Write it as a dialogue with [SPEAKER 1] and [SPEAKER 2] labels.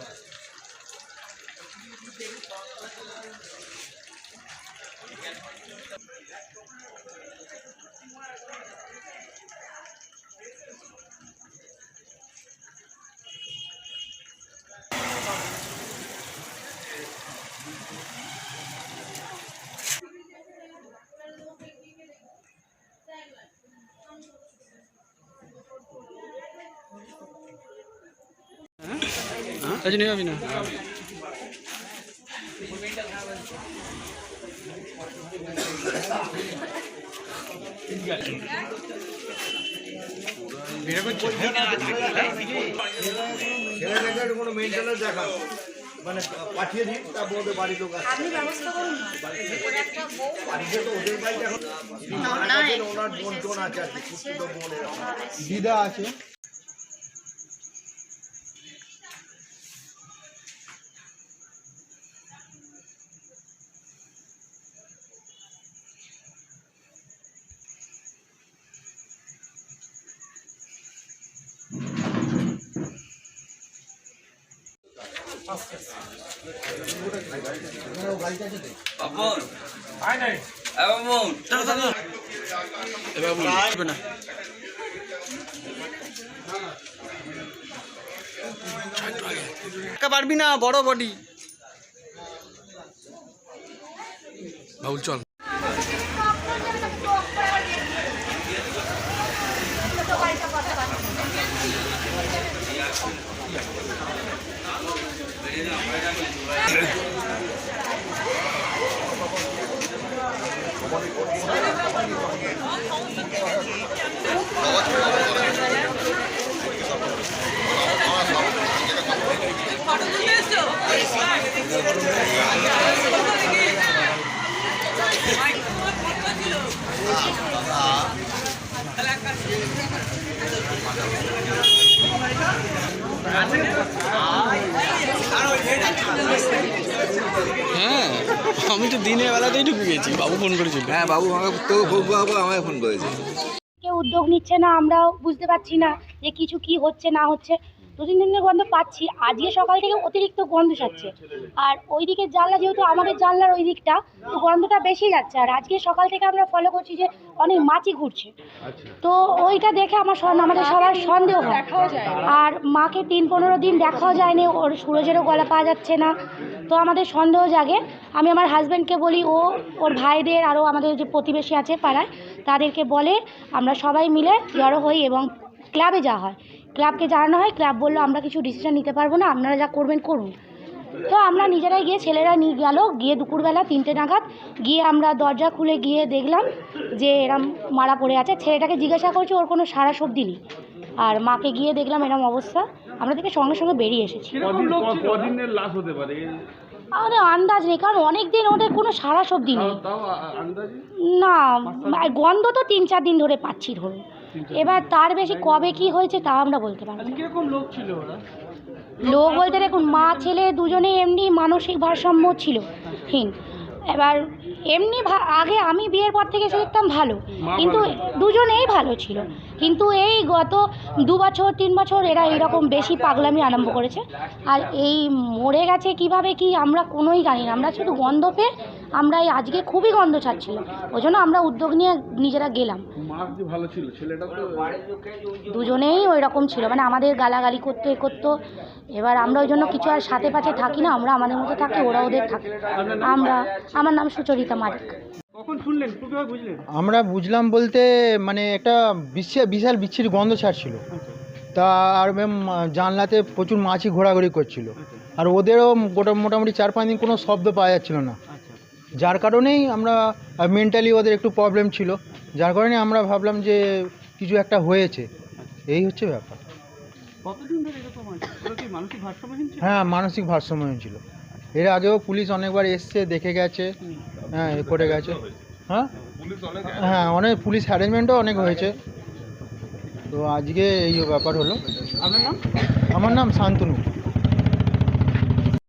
[SPEAKER 1] Thank you. রজনী
[SPEAKER 2] না কোনো maintenance দেখা মানে পাঠিয়ে দিন তারপর ওদের বাড়ির লোক আসবে
[SPEAKER 3] আপনি ব্যবস্থা করুন না ওর একটা বউ
[SPEAKER 2] বাড়িতে তো ওদের বাড়িতে এখন ওনার বোন টোন আছে আর কি পুত্রিত বোন এরকম।
[SPEAKER 4] দিদা আছে
[SPEAKER 1] পারবি না বড় বডি বাবুল চল হ্যাঁ আমি তো দিনের বেলাতেই ঢুকে গেছি। বাবু ফোন করেছিল।
[SPEAKER 5] হ্যাঁ বাবু আমাকে তোকে খুব বাবু আমাকে ফোন করেছে।
[SPEAKER 3] কেউ উদ্যোগ নিচ্ছে না আমরাও বুঝতে পারছি না যে কিছু কি হচ্ছে না হচ্ছে। দু তিন দিনের গন্ধ পাচ্ছি। আজকে সকাল থেকে অতিরিক্ত গন্ধ ছাড়ছে আর ওই দিকের জানলা যেহেতু আমাদের জানলার ওই দিকটা তো গন্ধটা বেশি যাচ্ছে। আর আজকে সকাল থেকে আমরা ফলো করছি যে অনেক মাছি ঘুরছে। তো ওইটা দেখে আমার আমাদের সবার সন্দেহ হয়। আর মাকে তিন পনেরো দিন দেখাও যায়নি ওর সুরজেরও গলা পাওয়া যাচ্ছে না। তো আমাদের সন্দেহ জাগে। আমি আমার হাজব্যান্ডকে বলি ও ওর ভাইদের আরও আমাদের যে প্রতিবেশী আছে পাড়ায় তাদেরকে বলে আমরা সবাই মিলে জড়ো হই এবং ক্লাবে যাওয়া হয়। ক্লাবকে জানানো হয় ক্লাব বলল আমরা কিছু ডিসিশন নিতে পারব না আপনারা যা করবেন করুন। তো আমরা নিজেরাই গিয়ে ছেলেরা নিয়ে গেল গিয়ে দুপুরবেলা তিনটে নাগাদ গিয়ে আমরা দরজা খুলে গিয়ে দেখলাম যে এরম মারা পড়ে আছে। ছেলেটাকে জিজ্ঞাসা করছি ওর কোনো সারা শব্দি নেই? আর মাকে গিয়ে দেখলাম এরম অবস্থা। আমরা থেকে সঙ্গে সঙ্গে বেরিয়ে এসেছি।
[SPEAKER 4] কদিনের লাশ হতে পারে?
[SPEAKER 3] আমাদের আন্দাজ নেই কারণ অনেক দিন ওদের কোনো সারা শব্দি নেই। না গন্ধ তো তিন চার দিন ধরে পাচ্ছি ধরুন। এবার তার বেশি কবে কি হয়েছে তা আমরা বলতে পারব না।
[SPEAKER 4] লোক ছিল ওরা?
[SPEAKER 3] লোক বলতে দেখুন মা ছেলে দুজনেই এমনি মানসিক ভারসাম্য ছিল। হীন। এবার এমনি ভা- আগে আমি বিয়ের পর থেকে এসে দেখতাম ভালো। কিন্তু দুজনেই ভালো ছিল। কিন্তু এই গত দু বছর তিন বছর এরা এরকম বেশি পাগলামি আরম্ভ করেছে। আর এই মরে গেছে কীভাবে কি আমরা কোনোই জানি না। আমরা শুধু গন্ধ পেয়ে আমরা এই আজকে খুবই গন্ধ ছাড়ছিল। ওই জন্য আমরা উদ্যোগ নিয়ে নিজেরা গেলাম। দুজনেই ওই রকম ছিল। মানে আমাদের গালাগালি করতো এ করতো এবার আমরা ওই জন্য কিছু আর সাথে পাশে থাকি না। আমরা আমাদের মতো থাকি ওরা ওদের থাকে আমরা আমার নাম সুচরিতা মালিক।
[SPEAKER 4] কখন শুনলেন? কীভাবে বুঝলেন।
[SPEAKER 6] আমরা বুঝলাম বলতে মানে একটা বিশাল বিশাল বিচ্ছিরি গন্ধ ছাড়ছিল। তা আর ম্যাম জানলাতে প্রচুর মাছি ঘোরাঘুরি করছিল। আর ওদেরও গোটা মোটামুটি চার পাঁচ দিন কোনো শব্দ পাওয়া যাচ্ছিল না। যার কারণেই আমরা মেন্টালি ওদের একটু প্রবলেম ছিল। যার কারণে আমরা ভাবলাম যে কিছু একটা হয়েছে। এই হচ্ছে ব্যাপার।
[SPEAKER 4] কতদিন ধরে এরকম আছে ওরা কি মানসিক ভারসাম্যহীন ছিল?
[SPEAKER 6] হ্যাঁ মানসিক ভারসাম্যহীন ছিল। এর আগেও পুলিশ অনেকবার এসছে দেখে গেছে। হ্যাঁ এ করে গেছে। হ্যাঁ? হ্যাঁ অনেক পুলিশ অ্যারেঞ্জমেন্টও অনেক হয়েছে। তো আজকে এই ব্যাপার হলো।
[SPEAKER 4] আপনার নাম?
[SPEAKER 6] আমার নাম শান্তনু।